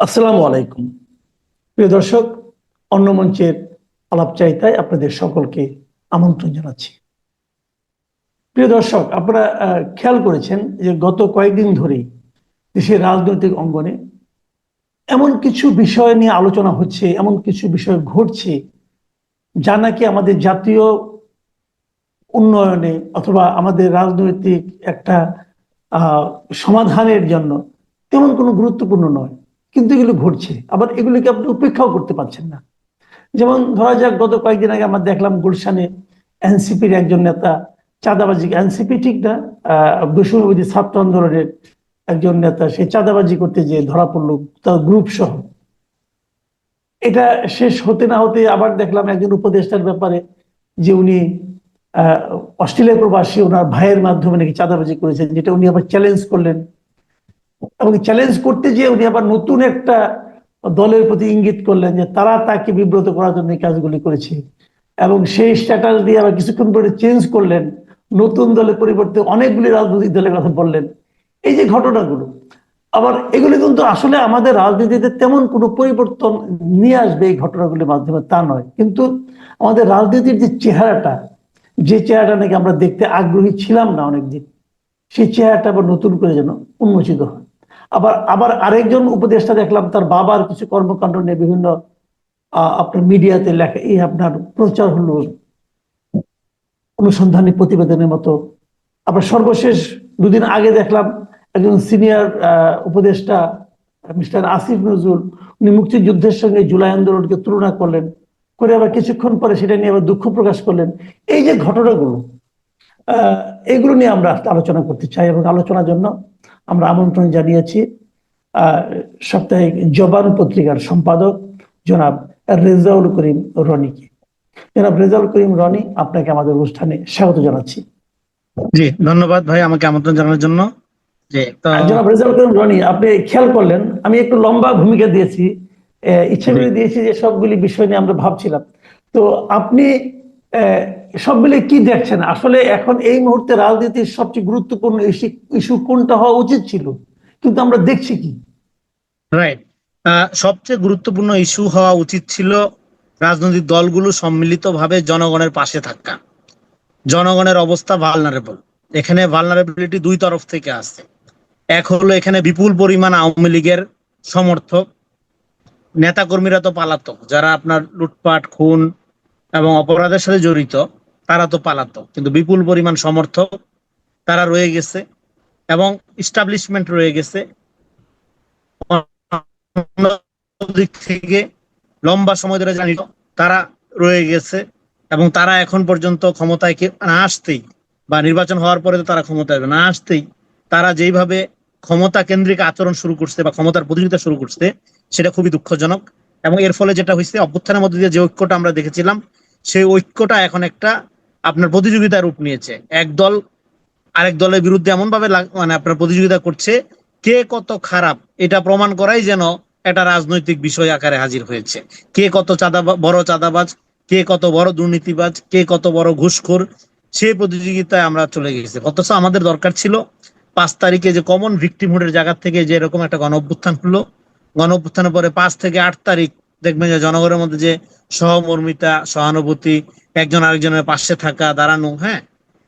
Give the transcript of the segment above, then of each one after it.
আসসালামু আলাইকুম। প্রিয় দর্শক, অন্য মঞ্চের আলাপ আলাপচারিতায় আপনাদের সকলকে আমন্ত্রণ জানাচ্ছি। প্রিয় দর্শক, আপনারা খেয়াল করেছেন যে গত কয়েকদিন ধরেই দেশের রাজনৈতিক অঙ্গনে এমন কিছু বিষয় নিয়ে আলোচনা হচ্ছে, এমন কিছু বিষয় ঘটছে, যা নাকি আমাদের জাতীয় উন্নয়নে অথবা আমাদের রাজনৈতিক একটা সমাধানের জন্য তেমন কোনো গুরুত্বপূর্ণ নয়। কিন্তু এগুলো ঘটছে। আবার এগুলোকে আপনি উপেক্ষাও করতে পারছেন না। যেমন ধরা যাক, গত কয়েকদিন আগে আমরা দেখলাম গুলশানে এনসিপির একজন নেতা চাঁদাবাজি এনসিপি ঠিক না বৈষম্যবাদী ছাত্র আন্দোলনের একজন নেতা, সে চাঁদাবাজি করতে যে ধরা পড়ল তার গ্রুপ সহ। এটা শেষ হতে না হতে আবার দেখলাম একজন উপদেষ্টার ব্যাপারে যে উনি অস্ট্রেলিয়া প্রবাসী, ওনার ভাইয়ের মাধ্যমে নাকি চাঁদাবাজি করেছেন, যেটা উনি আবার চ্যালেঞ্জ করলেন। এবং চ্যালেঞ্জ করতে গিয়ে উনি আবার নতুন একটা দলের প্রতি ইঙ্গিত করলেন যে তারা তাকে বিব্রত করার জন্য এই কাজগুলি করেছে। এবং সেই স্ট্যাটাস দিয়ে আবার কিছুক্ষণ পরে চেঞ্জ করলেন, নতুন দলের পরিবর্তে অনেকগুলি রাজনৈতিক দলের কথা বললেন। এই যে ঘটনাগুলো, আবার এগুলি কিন্তু আসলে আমাদের রাজনীতিতে তেমন কোনো পরিবর্তন নিয়ে আসবে এই ঘটনাগুলির মাধ্যমে তা নয়। কিন্তু আমাদের রাজনীতির যে চেহারাটা যে চেহারাটা নাকি আমরা দেখতে আগ্রহী ছিলাম না অনেকদিন, সেই চেহারাটা আবার নতুন করে যেন উন্মোচিত হয়। আবার আবার আরেকজন উপদেষ্টা দেখলাম তার বাবার কিছু কর্মকাণ্ড নিয়ে বিভিন্ন আপনার মিডিয়াতে লেখা এই আপনার প্রচার হলো অনুসন্ধানী প্রতিবেদনের মতো। আবার সর্বশেষ দুদিন আগে দেখলাম একজন সিনিয়র উপদেষ্টা মিস্টার আসিফ নজরুল উনি মুক্তিযুদ্ধের সঙ্গে জুলাই আন্দোলনকে তুলনা করলেন করে আবার কিছুক্ষণ পরে সেটা নিয়ে আবার দুঃখ প্রকাশ করলেন। এই যে ঘটনাগুলো আহ, এগুলো নিয়ে আমরা আলোচনা করতে চাই এবং আলোচনার জন্য আমরা আমন্ত্রণ জানিয়েছি। সাপ্তাহিক জবান পত্রিকার সম্পাদক জনাব রেজাউল করিম রনিকে। জনাব রেজাউল করিম রনি আপনাকে আমাদের অনুষ্ঠানে স্বাগত জানাচ্ছি। জি ধন্যবাদ ভাই আমাকে আমন্ত্রণ জানানোর জন্য। জনাব রেজাউল করিম রনি আপনি খেয়াল করলেন আমি একটু লম্বা ভূমিকা দিয়েছি। ইচ্ছে করে দিয়েছি যে সবগুলি বিষয় নিয়ে আমরা ভাবছিলাম। তো আপনি আহ, মিলে কি দেখছেন? আসলে এখন এই মুহূর্তে রাজনীতির সবচেয়ে গুরুত্বপূর্ণ ইস্যু কোনটা হওয়া উচিত ছিল? কিন্তু আমরা দেখছি কি? রাইট সবচেয়ে গুরুত্বপূর্ণ ইস্যু হওয়া উচিত ছিল রাজনৈতিক দলগুলো সম্মিলিতভাবে জনগণের পাশে থাকা। জনগণের অবস্থা ভালনারেবল এখানে ভালনারেবিলিটি দুই তরফ থেকে আসছে। এক হলো এখানে বিপুল পরিমাণ আওয়ামী লীগের সমর্থক। নেতাকর্মীরা তো পালাতক। যারা আপনার লুটপাট খুন এবং অপরাধের সাথে জড়িত, তারা তো পালাতক কিন্তু বিপুল পরিমাণ সমর্থক তারা রয়ে গেছে এবং ইস্টাবলিশমেন্ট রয়ে গেছে। দিক থেকে লম্বা সময় ধরে জানি তারা রয়ে গেছে এবং তারা এখন পর্যন্ত ক্ষমতায় না আসতেই বা নির্বাচন হওয়ার পরে তো তারা ক্ষমতায় না আসতেই তারা যেইভাবে ক্ষমতা কেন্দ্রিক আচরণ শুরু করছে বা ক্ষমতার প্রতিযোগিতা শুরু করছে, সেটা খুবই দুঃখজনক এবং এর ফলে যেটা হয়েছে, অভ্যুত্থানের মধ্যে দিয়ে যে ঐক্যটা আমরা দেখেছিলাম সেই ঐক্যটা এখন একটা আপনার প্রতিযোগিতার রূপ নিয়েছে। এক দল আরেক দলের বিরুদ্ধে এমন ভাবে মানে আপনার প্রতিযোগিতা করছে, কে কত খারাপ এটা প্রমাণ করাই যেন একটা রাজনৈতিক বিষয় আকারে হাজির হয়েছে। কে কত চাঁদা, বড় চাঁদাবাজ, কে কত বড় দুর্নীতিবাজ, কে কত বড় ঘুষখোর, সেই প্রতিযোগিতায় আমরা চলে গেছি। অথচ আমাদের দরকার ছিল পাঁচ তারিখে যে কমন ভিক্টিমহুডের জায়গা থেকে যে এরকম একটা গণ অভ্যুত্থান হলো। গণ অভ্যুত্থানের পরে পাঁচ থেকে আট তারিখ দেখবেন যে জনগণের মধ্যে যে সহমর্মিতা, সহানুভূতি, একজন আরেকজনের পাশে থাকা, দাঁড়ানো হ্যাঁ?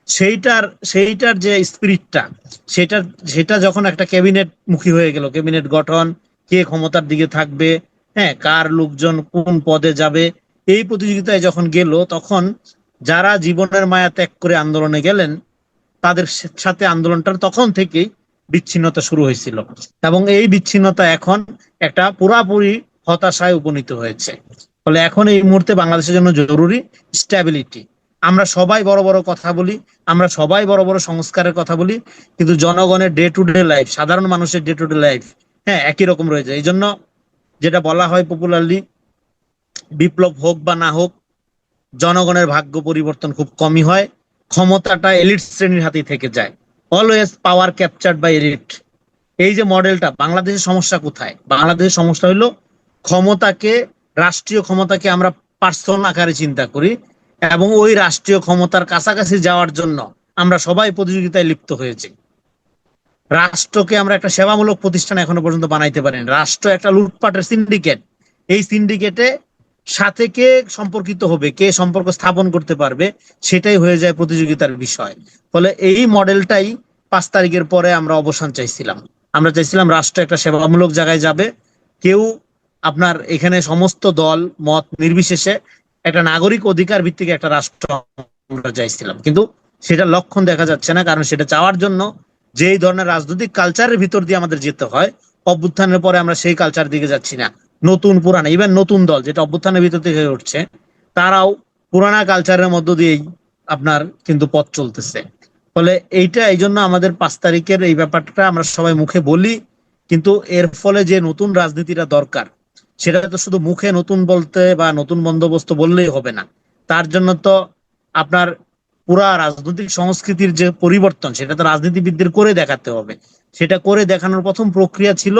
সেইটার সেইটার যে স্পিরিটটা সেটা সেটা যখন একটা ক্যাবিনেট মুখী হয়ে গেল ক্যাবিনেট গঠন, কে ক্ষমতার দিকে থাকবে হ্যাঁ? কার লোকজন কোন পদে যাবে, এই প্রতিযোগিতায় যখন গেল, তখন যারা জীবনের মায়া ত্যাগ করে আন্দোলনে গেলেন, তাদের সাথে আন্দোলনটার তখন থেকেই বিচ্ছিন্নতা শুরু হয়েছিল। এবং এই বিচ্ছিন্নতা এখন একটা পুরাপুরি হতাশায় উপনীত হয়েছে। ফলে এখন এই মুহূর্তে বাংলাদেশের জন্য জরুরি স্ট্যাবিলিটি আমরা সবাই বড় বড় কথা বলি, আমরা সবাই বড় বড় সংস্কারের কথা বলি, কিন্তু জনগণের ডে টু ডে লাইফ সাধারণ মানুষের ডে টু ডে লাইফ হ্যাঁ একই রকম রয়েছে। এই জন্য যেটা বলা হয় পপুলারলি বিপ্লব হোক বা না হোক, জনগণের ভাগ্য পরিবর্তন খুব কমই হয়, ক্ষমতাটা এলিট শ্রেণির হাতেই থেকে যায়। Always power captured by elite এই যে মডেলটা বাংলাদেশের সমস্যা কোথায়? বাংলাদেশের সমস্যা হলো ক্ষমতাকে, রাষ্ট্রীয় ক্ষমতাকে আমরা পার্সন আকারে চিন্তা করি এবং ওই রাষ্ট্রীয় ক্ষমতার কাছাকাছি যাওয়ার জন্য আমরা সবাই প্রতিযোগিতায় লিপ্ত হয়েছি। রাষ্ট্রকে আমরা একটা সেবামূলক প্রতিষ্ঠান এখনও পর্যন্ত বানাইতে পারিনি। রাষ্ট্র একটা লুটপাটের সিন্ডিকেট এই সিন্ডিকেটে সাথে কে সম্পর্কিত হবে, কে সম্পর্ক স্থাপন করতে পারবে, সেটাই হয়ে যায় প্রতিযোগিতার বিষয়। ফলে এই মডেলটাই পাঁচ তারিখের পরে আমরা অবসান চাইছিলাম। আমরা চাইছিলাম রাষ্ট্র একটা সেবামূলক জায়গায় যাবে। কেউ আপনার এখানে সমস্ত দল, মত নির্বিশেষে একটা নাগরিক অধিকার ভিত্তিক একটা রাষ্ট্র আমরা চাইছিলাম। কিন্তু সেটা লক্ষণ দেখা যাচ্ছে না, কারণ সেটা চাওয়ার জন্য যেই ধরনের রাজনৈতিক কালচারের ভিতর দিয়ে আমাদের যেতে হয়, অভ্যুত্থানের পরে আমরা সেই কালচার দিকে যাচ্ছি না। নতুন পুরানা ইভেন নতুন দল যেটা অভ্যুত্থানের ভিতর থেকে উঠছে, তারাও পুরানা কালচারের মধ্য দিয়েই আপনার কিন্তু পথ চলতেছে। ফলে এইটা এই জন্য আমাদের পাঁচ তারিখের এই ব্যাপারটা আমরা সবাই মুখে বলি, কিন্তু এর ফলে যে নতুন রাজনীতিটা দরকার সেটা তো শুধু মুখে নতুন বলতে বা নতুন বন্দোবস্ত বললেই হবে না। তার জন্য তো আপনার পুরা রাজনৈতিক সংস্কৃতির যে পরিবর্তন, সেটা তো রাজনীতিবিদদের করে দেখাতে হবে। সেটা করে দেখানোর প্রথম প্রক্রিয়া ছিল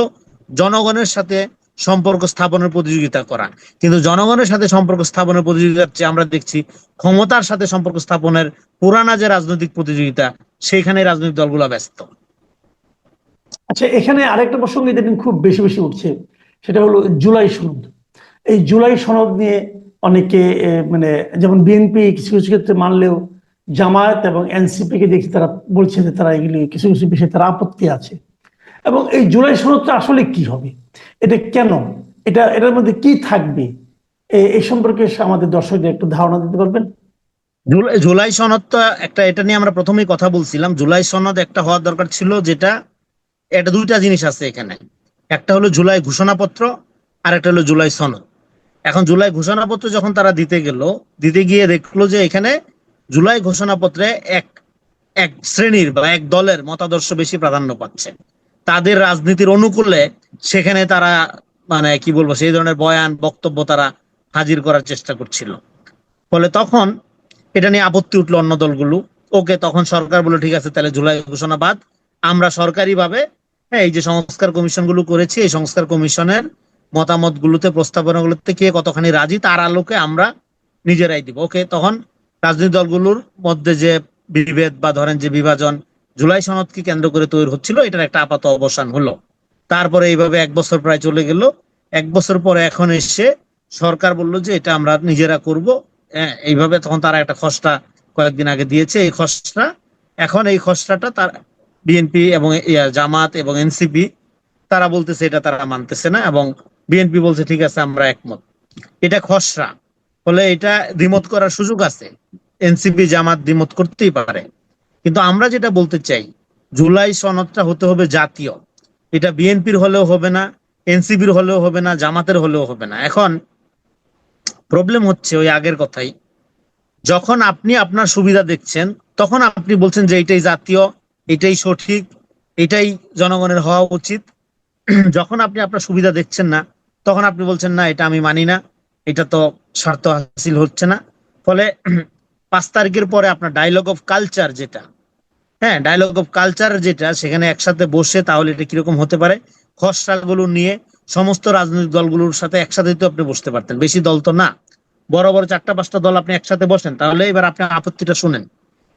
জনগণের সাথে সম্পর্ক স্থাপনের প্রতিযোগিতা করা। কিন্তু জনগণের সাথে সম্পর্ক স্থাপনের প্রতিযোগিতার চেয়ে আমরা দেখছি ক্ষমতার সাথে সম্পর্ক স্থাপনের পুরানা যে রাজনৈতিক প্রতিযোগিতা সেইখানে রাজনৈতিক দলগুলো ব্যস্ত। আচ্ছা এখানে আরেকটা প্রসঙ্গ খুব বেশি বেশি উঠছে। সেটা হলো জুলাই সনদ। এই জুলাই সনদ নিয়ে অনেকে মানে যেমন বিএনপি কিছু কিছু ক্ষেত্রে মানলেও জামায়াত এবং এনসিপি কে দেখি তারা বলছে যে তারা এগুলি কিছু কিছু বিষয়ে তারা আপত্তি আছে। এবং এই জুলাই সনদটা আসলে কি হবে? এটা কেন? এটা, এটার মধ্যে কি থাকবে? এই সম্পর্কে আমাদের দর্শকদের একটু ধারণা দিতে পারবেন? জুলাই জুলাই সনদ তো একটা, এটা নিয়ে আমরা প্রথমেই কথা বলছিলাম। জুলাই সনদ একটা হওয়ার দরকার ছিল যেটা, এটা দুইটা জিনিস আছে এখানে। একটা হলো জুলাই ঘোষণাপত্র আর একটা হলো জুলাই সনদ। এখন জুলাই ঘোষণাপত্র যখন তারা দিতে গেল, দিতে গিয়ে দেখল যে এখানে জুলাই ঘোষণাপত্রে এক এক শ্রেণির বা এক দলের মতাদর্শ বেশি প্রাধান্য পাচ্ছে। তাদের রাজনীতির অনুকূলে সেখানে তারা মানে কি বলব, সেই ধরনের বয়ান, বক্তব্য তারা হাজির করার চেষ্টা করছিল। ফলে তখন এটা নিয়ে আপত্তি উঠল অন্য দলগুলো। ওকে তখন সরকার বলে ঠিক আছে, তাহলে জুলাই ঘোষণা বাদ। আমরা সরকারি ভাবে হ্যাঁ এই যে সংস্কার কমিশনগুলো করেছি এই সংস্কার কমিশনের মতামত গুলোতে প্রস্তাবনা গুলোতে কে কতখানি রাজি তার আলোকে আমরা নিজেরাই দিব। ওকে তখন রাজনৈতিক দলগুলোর মধ্যে যে বিভেদ বা ধরেন যে বিভাজন জুলাই সনদকে কেন্দ্র করে তৈরি হচ্ছিল এটার একটা আপাত অবসান হলো। তারপরে এইভাবে এক বছর প্রায় চলে গেল। এক বছর পরে এখন এসে সরকার বলল যে এটা আমরা নিজেরা করব। হ্যাঁ, এইভাবে তখন তারা একটা খসড়া কয়েকদিন আগে দিয়েছে। এই খসড়া এখন এই খসড়াটা তার বিএনপি এবং জামাত এবং এনসিপি তারা বলতেছে এটা তারা মানতেছে না এবং বিএনপি বলছে, ঠিক আছে, আমরা একমত। এটা খসড়া। ফলে এটা দ্বিমত করার সুযোগ আছে। এনসিপি জামাত দ্বিমত করতেই পারে। কিন্তু আমরা যেটা বলতে চাই, জুলাই সনদটা হতে হবে জাতীয়। এটা বিএনপির হলেও হবে না এনসিপির হলেও হবে না, জামাতের হলেও হবে না। এখন প্রবলেম হচ্ছে ওই আগের কথাই। যখন আপনি আপনার সুবিধা দেখছেন, তখন আপনি বলছেন যে এটাই জাতীয় এটাই সঠিক, এটাই জনগণের হওয়া উচিত। যখন আপনি আপনার সুবিধা দেখছেন না, তখন আপনি বলছেন, না, এটা আমি মানি না, এটা তো স্বার্থ হাসিল হচ্ছে না। ফলে পাঁচ তারিখের পরে আপনার ডায়লগ অফ কালচার যেটা হ্যাঁ ডায়লগ অফ কালচার যেটা, সেখানে একসাথে বসে তাহলে এটা কীরকম হতে পারে? খসড়াগুলো নিয়ে সমস্ত রাজনৈতিক দলগুলোর সাথে একসাথে তো আপনি বসতে পারতেন, বেশি দল তো না। বড় বড় চারটা, পাঁচটা দল আপনি একসাথে বসেন, তাহলে এবার আপনি আপত্তিটা শুনেন।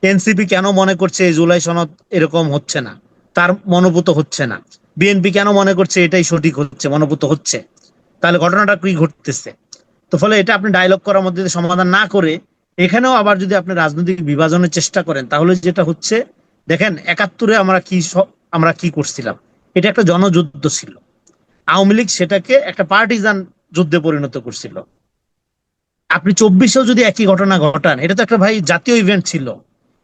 এনসিপি কেন মনে করছে এই জুলাই সনদ এরকম হচ্ছে না? তার মনোভূত হচ্ছে না। বিএনপি কেন মনে করছে এটাই সঠিক হচ্ছে, মনোভূত হচ্ছে? তাহলে ঘটনাটা কি ঘটতেছে? তো ফলে এটা আপনি ডায়লগ করার মধ্যে সমাধান না করে এখানেও আবার যদি আপনি রাজনৈতিক বিভাজনের চেষ্টা করেন, তাহলে যেটা হচ্ছে, দেখেন, একাত্তরে আমরা কি আমরা কি করছিলাম? এটা একটা জনযুদ্ধ ছিল। আওয়ামী লীগ সেটাকে একটা পার্টিজান যুদ্ধে পরিণত করছিল। আপনি চব্বিশেও যদি একই ঘটনা ঘটান, এটা তো একটা ভাই জাতীয় ইভেন্ট ছিল।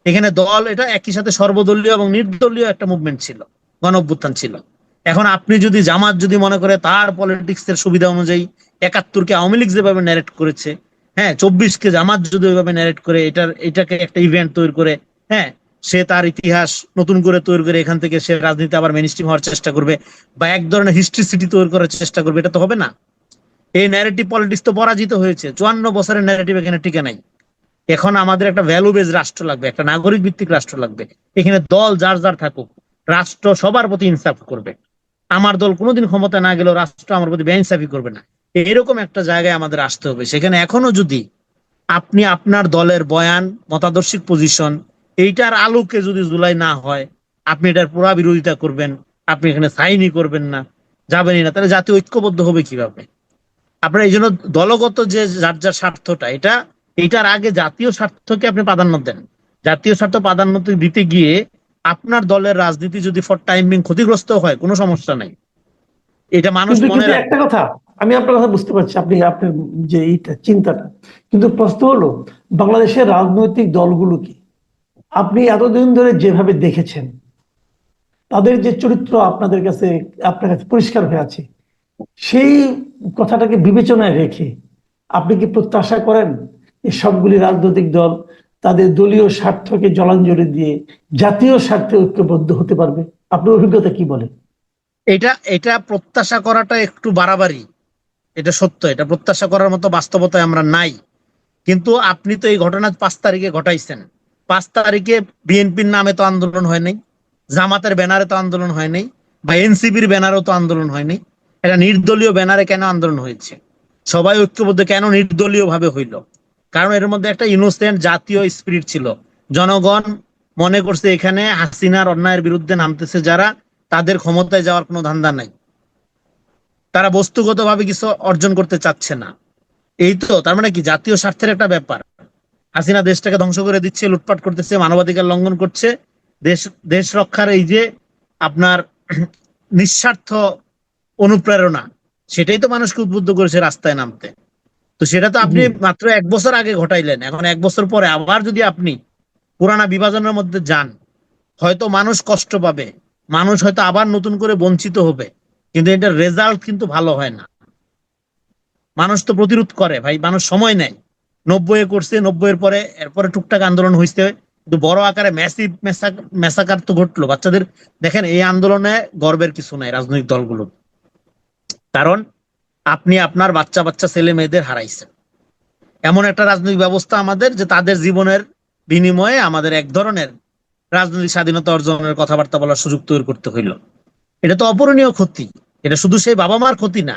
এখানে দল এটা একই সাথে সর্বদলীয় এবং নির্দলীয় একটা মুভমেন্ট ছিল গণ ছিল। এখন আপনি যদি জামাত যদি মনে করে তার পলিটিক্স এর সুবিধা অনুযায়ী একাত্তরকে আওয়ামী লীগ যেভাবে ন্যারেট করেছে হ্যাঁ চব্বিশকে জামাত যদি ওইভাবে ন্যারেট করে, এটার, এটাকে একটা ইভেন্ট তৈরি করে হ্যাঁ সে তার ইতিহাস নতুন করে তৈরি করে এখান থেকে সে রাজনীতি আবার মেনস্ট্রিম হওয়ার চেষ্টা করবে বা এক ধরনের হিস্ট্রি সিটি তৈরি করার চেষ্টা করবে, এটা তো হবে না। এই ন্যারেটিভ পলিটিক্স তো পরাজিত হয়েছে, চুয়ান্ন বছরের ন্যারেটিভ এখানে টিকে নাই। এখন আমাদের একটা ভ্যালু বেজ রাষ্ট্র লাগবে, একটা নাগরিক ভিত্তিক রাষ্ট্র লাগবে। এখানে দল যার যার থাকুক, রাষ্ট্র সবার প্রতি ইনসাফ করবে। আমার দল কোনোদিন ক্ষমতা না গেলেও রাষ্ট্র আমার প্রতি বেইনসাফি করবে না। এরকম একটা জায়গায় আমাদের আসতে হবে। সেখানে এখনও যদি আপনি আপনার দলের বয়ান, মতাদর্শিক পজিশন এইটার আলোকে যদি জুলাই না হয়, আপনি এটার পুরা বিরোধিতা করবেন, আপনি এখানে সাইনই করবেন না, যাবেনই না, তাহলে জাতীয় ঐক্যবদ্ধ হবে কীভাবে? আপনার এই জন্য দলগত যে যার যার স্বার্থটা, এটা এটার আগে জাতীয় স্বার্থকে আপনি প্রাধান্য দেন। জাতীয় স্বার্থ প্রাধান্য দিতে গিয়ে আপনার দলের রাজনীতি যদি ফর টাইমিং ক্ষতিগ্রস্ত হয় কোনো সমস্যা নাই। এটা মানুষ মনে একটা কথা আমি আপনার কথা বুঝতে পারছি আপনি আপনার যে এইটা চিন্তাটা। কিন্তু প্রশ্ন হলো বাংলাদেশের রাজনৈতিক দলগুলো কি? আপনি এতদিন ধরে যেভাবে দেখেছেন তাদের যে চরিত্র আপনাদের কাছে আপনার কাছে পরিষ্কার হয়ে আছে সেই কথাটাকে বিবেচনায় রেখে আপনি কি প্রত্যাশা করেন? যে সবগুলি রাজনৈতিক দল তাদের দলীয় স্বার্থকে জলাঞ্জলি দিয়ে জাতীয় স্বার্থে ঐক্যবদ্ধ হতে পারবে। আপনার অভিজ্ঞতা কি বলে এটা এটা প্রত্যাশা করাটা একটু বাড়াবাড়ি। এটা সত্য, এটা প্রত্যাশা করার মতো বাস্তবতায় আমরা নাই। কিন্তু আপনি তো এই ঘটনা পাঁচ তারিখে ঘটাইছেন। পাঁচ তারিখে বিএনপির নামে তো আন্দোলন হয় নাই, জামাতের ব্যানারে তো আন্দোলন হয় নাই, বা এনসিপির ব্যানারেও তো আন্দোলন হয় নাই। এটা নির্দলীয় ব্যানারে কেন আন্দোলন হয়েছে? সবাই ঐক্যবদ্ধ কেন নির্দলীয় ভাবে হইল? কারণ এর মধ্যে একটা ইনোসেন্ট জাতীয় স্পিরিট ছিল। জনগণ মনে করছে এখানে হাসিনার অন্যায়ের বিরুদ্ধে নামতেছে যারা, তাদের ক্ষমতায় যাওয়ার কোনো ধান্দা নাই। তারা বস্তুগতভাবে কিছু অর্জন করতে চাচ্ছে না। এই তো, তার মানে কি? জাতীয় স্বার্থের একটা ব্যাপার। হাসিনা দেশটাকে ধ্বংস করে দিচ্ছে, লুটপাট করতেছে, মানবাধিকার লঙ্ঘন করছে। দেশ দেশ রক্ষার এই যে আপনার নিঃস্বার্থ অনুপ্রেরণা, সেটাই তো মানুষকে উদ্বুদ্ধ করেছে রাস্তায় নামতে। তো সেটা তো আপনি মাত্র এক বছর আগে ঘটাইলেন। এখন এক বছর পরে আবার যদি আপনি পুরানা বিভাজনের মধ্যে যান হয়তো মানুষ কষ্ট পাবে। মানুষ হয়তো আবার নতুন করে বঞ্চিত হবে। কিন্তু এটার রেজাল্ট কিন্তু ভালো হয় না। মানুষ তো প্রতিরোধ করে ভাই। মানুষ সময় নেয়। নব্বই করছে নব্বই এর পরে এরপরে টুকটাক আন্দোলন হয়েছে কিন্তু বড় আকারে ম্যাসিভ মেসাকার তো ঘটলো। বাচ্চাদের দেখেন এই আন্দোলনে গর্বের কিছু নাই রাজনৈতিক দলগুলো কারণ আপনি আপনার বাচ্চা বাচ্চা ছেলে মেয়েদের হারাইছেন। এমন একটা রাজনৈতিক ব্যবস্থা আমাদের যে তাদের জীবনের বিনিময়ে আমাদের এক ধরনের রাজনৈতিক স্বাধীনতা অর্জনের কথাবার্তা বলার সুযোগ তৈরি করতে হইল। এটা তো অপূরণীয় ক্ষতি। এটা শুধু সেই বাবা মার ক্ষতি না,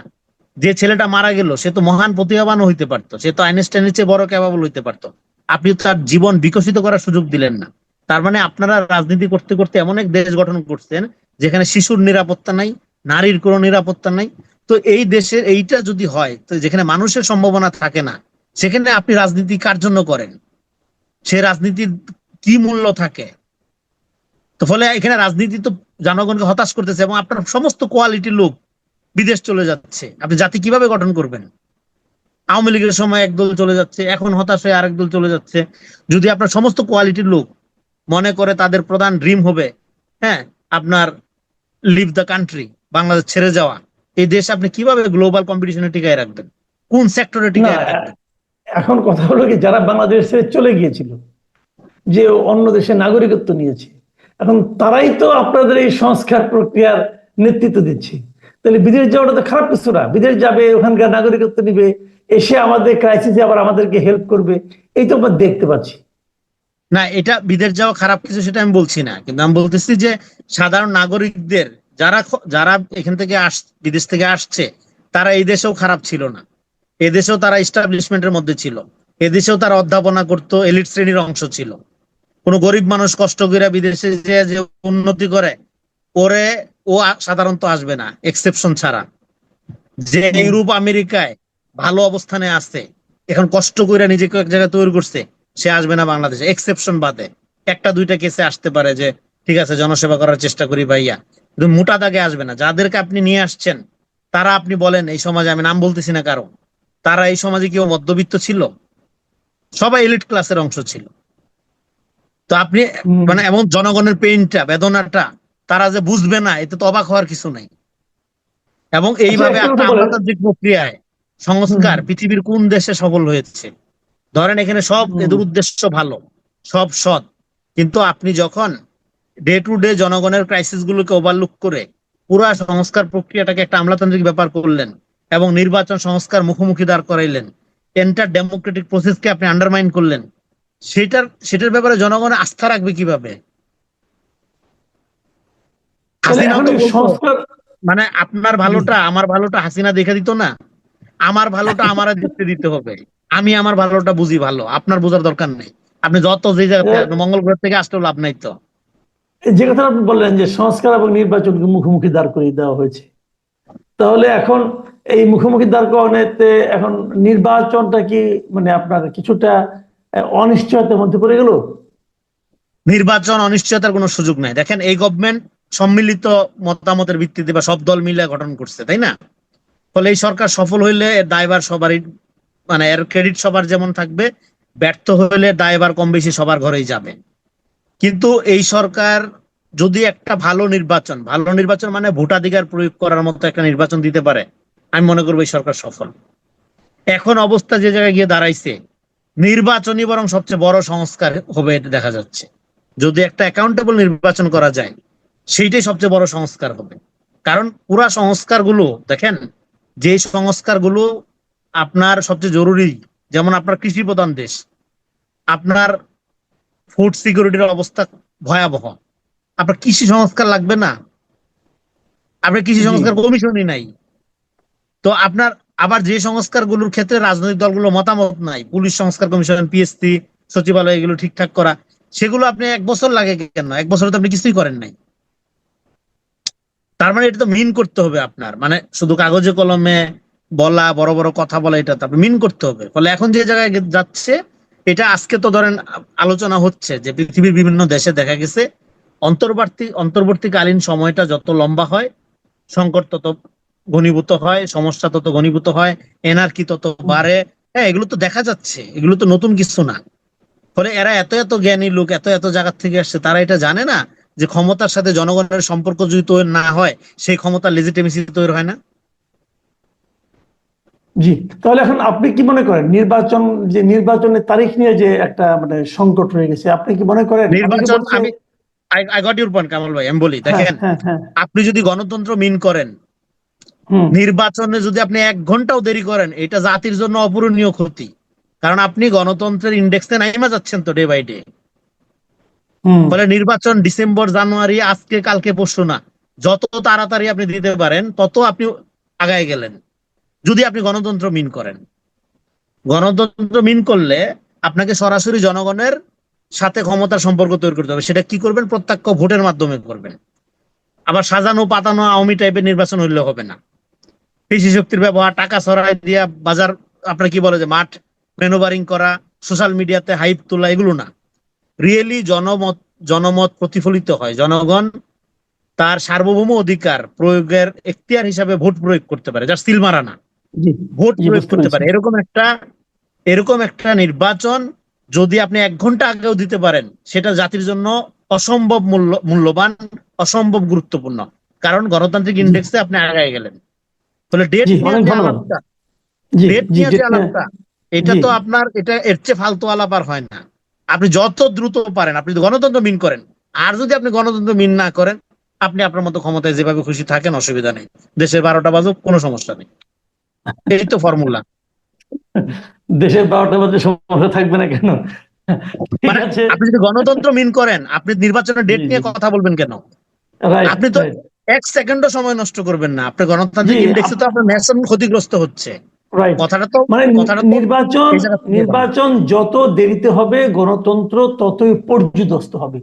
যে ছেলেটা মারা গেল, সে তো মহান প্রতিভাবানও হইতে পারতো, সে তো আইনস্টাইনের চেয়ে বড় ক্যাপাবল হইতে পারতো। আপনি তার জীবন বিকশিত করার সুযোগ দিলেন না। তার মানে আপনারা রাজনীতি করতে করতে এমন এক দেশ গঠন করছেন, যেখানে শিশুর নিরাপত্তা নাই, নারীর কোনো নিরাপত্তা নাই তো এই দেশের, এইটা যদি হয়, তো যেখানে মানুষের সম্ভাবনা থাকে না, সেখানে আপনি রাজনীতি কার জন্য করেন? সে রাজনীতির কি মূল্য থাকে? তো ফলে এখানে রাজনীতি তো জনগণকে হতাশ করতেছে এবং আপনার সমস্ত কোয়ালিটির লোক বিদেশ চলে যাচ্ছে। আপনি জাতি কীভাবে গঠন করবেন? আওয়ামী লীগের সময় একদল চলে যাচ্ছে, এখন হতাশ হয়ে আরেক দল চলে যাচ্ছে। যদি আপনার সমস্ত কোয়ালিটির লোক মনে করে তাদের প্রধান ড্রিম হবে হ্যাঁ আপনার লিভ দ্য কান্ট্রি বাংলাদেশ ছেড়ে যাওয়া এই দেশ আপনি কীভাবে গ্লোবাল কম্পিটিশনে টিকায় রাখবেন? কোন সেক্টরে টিকায় রাখবেন? এখন কথা হলো কি যারা বাংলাদেশ ছেড়ে চলে গিয়েছিল যে অন্য দেশে নাগরিকত্ব নিয়েছে এখন তারাই তো আপনাদের এই সংস্কার প্রক্রিয়ার নেতৃত্ব দিচ্ছে। তাহলে বিদেশ যাওয়াটা তো খারাপ কিছু না। বিদেশ যাবে ওখানকার নাগরিকত্ব নিবে এসে আমাদের ক্রাইসিসে আবার আমাদেরকে হেল্প করবে এই তো আমরা দেখতে পাচ্ছি। না এটা বিদেশ যাওয়া খারাপ কিছু সেটা আমি বলছি না। কিন্তু আমি বলতেছি যে সাধারণ নাগরিকদের যারা যারা এখান থেকে আস, বিদেশ থেকে আসছে, তারা এই দেশেও খারাপ ছিল না। এদেশেও তারা ইস্টাবলিশমেন্টের মধ্যে ছিল। এদেশেও তারা অধ্যাপনা করতো এলিট শ্রেণির অংশ ছিল। কোনো গরিব মানুষ কষ্ট করে বিদেশে যে উন্নতি করে, ওরে ও সাধারণত আসবে না এক্সেপশন ছাড়া। যে ইউরোপ, আমেরিকায় ভালো অবস্থানে আছে, এখন কষ্ট করে নিজেকে এক জায়গায় তৈরি করছে, সে আসবে না বাংলাদেশে এক্সেপশন বাদে। একটা দুইটা কেসে আসতে পারে যে, ঠিক আছে, জনসেবা করার চেষ্টা করি ভাইয়া। মোটা দাগে আসবে না। যাদেরকে আপনি নিয়ে আসছেন তারা আপনি বলেন এই সমাজে আমি নাম বলতেছি না কারও। তারা এই সমাজে কেউ মধ্যবিত্ত ছিল? সবাই এলিট ক্লাসের অংশ ছিল। তো আপনি মানে এমন জনগণের পেইনটা বেদনাটা তারা যে বুঝবে না এতে তো অবাক হওয়ার কিছু নাই। এবং এইভাবে একটা। আমলাতান্ত্রিক প্রক্রিয়ায় সংস্কার পৃথিবীর কোন দেশে সফল হয়েছে? ধরেন এখানে সব উদ্দেশ্য ভালো সব সৎ। কিন্তু আপনি যখন ডে টু ডে জনগণের ক্রাইসিস গুলোকে ওভারলুক করে পুরা সংস্কার প্রক্রিয়াটাকে একটা আমলাতান্ত্রিক ব্যাপার করলেন এবং নির্বাচন সংস্কার মুখোমুখি দাঁড় করাইলেন। এন্টার ডেমোক্রেটিক প্রসেসকে আপনি আন্ডারমাইন করলেন। সেটার সেটার ব্যাপারে জনগণ আস্থা রাখবে কীভাবে? মানে আপনার ভালোটা আমার ভালোটা হাসিনা দেখে দিত না। আমার ভালোটা আমার দেখতে দিতে হবে। আমি আমার ভালোটা বুঝি ভালো আপনার বোঝার দরকার নেই। আপনি যত যে জায়গাতে। মঙ্গল গ্রহ থেকে আসলেও লাভ নাই তো। যে কথা আপনি বললেন যে সংস্কার এবং নির্বাচনকে মুখোমুখি দাঁড় করিয়ে দেওয়া হয়েছে, তাহলে এখন এই মুখোমুখি দাঁড় করানোতে এখন নির্বাচনটা কি মানে আপনার কিছুটা অনিশ্চয়তার মধ্যে পড়ে গেল? নির্বাচন অনিশ্চয়তার কোনো সুযোগ নাই। দেখেন, এই গভর্নমেন্ট সম্মিলিত মতামতের ভিত্তিতে বা সব দল মিলে গঠন করছে, তাই না? ফলে এই সরকার সফল হইলে এর দায়ভার সবারই মানে এর ক্রেডিট সবার যেমন থাকবে, ব্যর্থ হইলে দায়বার কম বেশি সবার ঘরেই যাবে। কিন্তু এই সরকার যদি একটা ভালো নির্বাচন ভালো নির্বাচন মানে ভোটাধিকার প্রয়োগ করার মতো একটা নির্বাচন দিতে পারে, আমি মনে করব এই সরকার সফল। এখন অবস্থা যে জায়গায় গিয়ে দাঁড়াইছে, নির্বাচনই বরং সবচেয়ে বড় সংস্কার হবে এটা দেখা যাচ্ছে। যদি একটা অ্যাকাউন্টেবল নির্বাচন করা যায়, সেইটাই সবচেয়ে বড় সংস্কার হবে। কারণ পুরা সংস্কারগুলো, দেখেন, যে সংস্কারগুলো আপনার সবচেয়ে জরুরি, যেমন আপনার কৃষি প্রধান দেশ, আপনার ফুড সিকিউরিটির অবস্থা ভয়াবহ। আপনার কৃষি সংস্কার লাগবে না। আপনার কৃষি সংস্কার কমিশনই নাই। তো আপনার আবার যে সংস্কারগুলোর ক্ষেত্রে রাজনৈতিক দলগুলো মতামত নাই পুলিশ সংস্কার কমিশন পিএসসি সচিবালয় এগুলো ঠিকঠাক করা সেগুলো আপনি এক বছর লাগে কেন? এক বছরে তো আপনি কিছুই করেন নাই। তার মানে এটা তো মিন করতে হবে আপনার। মানে শুধু কাগজে কলমে বলা বড় বড় কথা বলা এটা তো আপনি মিন করতে হবে। ফলে এখন যে জায়গায় যাচ্ছে এটা আজকে তো ধরেন আলোচনা হচ্ছে যে পৃথিবীর বিভিন্ন দেশে দেখা গেছে, অন্তর্বর্তী, অন্তর্বর্তীকালীন সময়টা যত লম্বা হয়, সংকট তত ঘনীভূত হয়, সমস্যা তত ঘনীভূত হয়, এনার্কি তত বাড়ে। হ্যাঁ এগুলো তো দেখা যাচ্ছে, এগুলো তো নতুন কিছু না। ফলে এরা এত এত জ্ঞানী লোক, এত এত জায়গা থেকে আসছে, তারা এটা জানে না যে ক্ষমতার সাথে জনগণের সম্পর্ক যদি তৈরি না হয়, সেই ক্ষমতার লেজিটিমেসি তৈরি হয় না। জি তাহলে এখন আপনি কি মনে করেন নির্বাচন যে নির্বাচনের তারিখ নিয়ে যে একটা মানে সংকট হয়ে গেছে আপনি কি মনে করেন? নির্বাচন আমি I got your point Kamal ভাই আমি বলি হ্যাঁ, দেখেন হ্যাঁ হ্যাঁ। আপনি যদি গণতন্ত্র মিন করেন নির্বাচনে যদি আপনি এক ঘন্টাও দেরি করেন এটা জাতির জন্য অপূরণীয় ক্ষতি। কারণ আপনি গণতন্ত্রের ইন্ডেক্সে নাইমা যাচ্ছেন তো ডে বাই ডে ফলে নির্বাচন ডিসেম্বর জানুয়ারি আজকে কালকে পরশু না যত তাড়াতাড়ি আপনি দিতে পারেন তত আপনি আগায় গেলেন। যদি আপনি গণতন্ত্র মিন করেন। গণতন্ত্র মিন করলে আপনাকে সরাসরি জনগণের সাথে ক্ষমতার সম্পর্ক তৈরি করতে হবে। সেটা কি করবেন? প্রত্যক্ষ ভোটের মাধ্যমে করবেন। আবার সাজানো পাতানো আওয়ামী টাইপের নির্বাচন হইলে হবে না। কৃষি শক্তির ব্যবহার, টাকা সরাই দিয়া বাজার, আপনার কি বলে যে মাঠ মেনোভারিং করা সোশ্যাল মিডিয়াতে হাইপ তোলা, এগুলো না। রিয়েলি জনমত জনমত প্রতিফলিত হয়। জনগণ তার সার্বভৌম অধিকার প্রয়োগের এখতিয়ার হিসাবে ভোট প্রয়োগ করতে পারে। যার সিল মারা না। ভোট প্রয়োগ করতে পারে। এরকম একটা এরকম একটা নির্বাচন যদি আপনি এক ঘণ্টা আগেও দিতে পারেন সেটা জাতির জন্য অসম্ভব মূল্য মূল্যবান অসম্ভব গুরুত্বপূর্ণ। কারণ গণতান্ত্রিক ইন্ডেক্সে আপনি আগায় গেলেন। ফলে ডেট ডেট নিয়ে যে আলাপটা এটা তো আপনার এটা এর চেয়ে ফালতু আলাপ আর হয় না। আপনি যত দ্রুত পারেন আপনি গণতন্ত্র মিন করেন আর যদি আপনি গণতন্ত্র মিন না করেন আপনি আপনার মতো ক্ষমতায় যেভাবে খুশি থাকেন অসুবিধা নেই। দেশের বারোটা বাজুক কোনো সমস্যা নেই। এই তো ফর্মুলা দেশের বারোটা বাজে সমস্যা থাকবে না কেন? মানে আপনি যদি গণতন্ত্র মিন করেন আপনি নির্বাচনের ডেট নিয়ে কথা বলবেন কেন? আপনি তো- এক সেকেন্ডও সময় নষ্ট করবেন না। আপনি গণতান্ত্রিক ইন্ডেক্সে তো আপনার ন্যাশন ক্ষতিগ্রস্ত হচ্ছে। কথাটা তো মানে নির্বাচন নির্বাচন যত দেরিতে হবে গণতন্ত্র ততই পর্যুদস্ত হবে।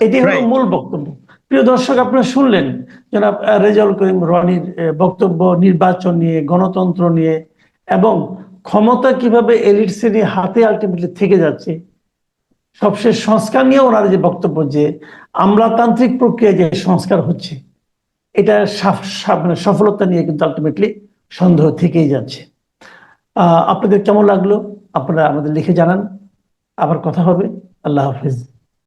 এটি হলো মূল বক্তব্য। প্রিয় দর্শক, আপনারা শুনলেন জনাব রেজাউল করিম রনির বক্তব্য, নির্বাচন নিয়ে, গণতন্ত্র নিয়ে এবং ক্ষমতা কীভাবে এলিট শ্রেণি হাতে আলটিমেটলি থেকে যাচ্ছে। সবশেষ সংস্কার নিয়ে ওনার যে বক্তব্য যে আমলাতান্ত্রিক প্রক্রিয়ায় যে সংস্কার হচ্ছে, এটা মানে সফলতা নিয়ে কিন্তু আলটিমেটলি সন্দেহ থেকেই যাচ্ছে। আপনাদের কেমন লাগল? আপনারা আমাদের লিখে জানান। আবার কথা হবে। আল্লাহ হাফিজ।